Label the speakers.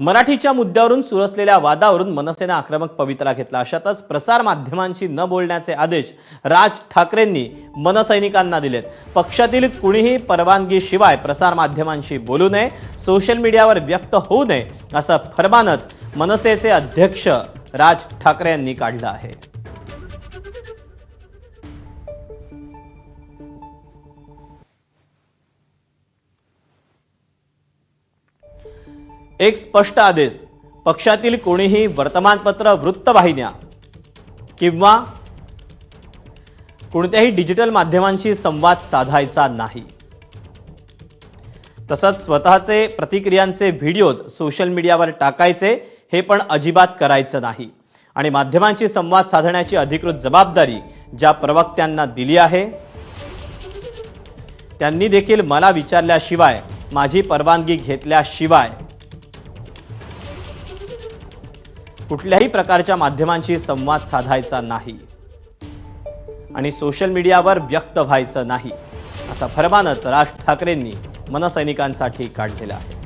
Speaker 1: मराठीच्या मुद्द्यावरून सुरू असलेल्या वादावरून मनसेनं आक्रमक पवित्रा घेतला. अशातच प्रसार माध्यमांशी न बोलण्याचे आदेश राज ठाकरेंनी मनसैनिकांना दिलेत. पक्षातील कुणीही परवानगीशिवाय प्रसार माध्यमांशी बोलू नये सोशल मीडियावर व्यक्त होऊ नये असं फरमानच मनसेचे अध्यक्ष राज ठाकरे यांनी काढलं आहे. एक स्पष्ट आदेश. पक्षातील कोणीही वर्तमानपत्र वृत्तवाहिन्या किंवा कोणत्याही डिजिटल माध्यमांशी संवाद साधायचा नाही. तसंच स्वतःचे प्रतिक्रियांचे व्हिडिओज सोशल मीडियावर टाकायचे हे पण अजिबात करायचं नाही. आणि माध्यमांशी संवाद साधण्याची अधिकृत जबाबदारी ज्या प्रवक्त्यांना दिली आहे त्यांनी देखील मला विचारल्याशिवाय माझी परवानगी घेतल्याशिवाय कुठल्याही प्रकारच्या माध्यमांशी संवाद साधायचा नाही. आणि सोशल मीडियावर व्यक्त व्हायचं नाही. असा फरमानच राज ठाकरेंनी मनसैनिकांसाठी काढलेला आहे.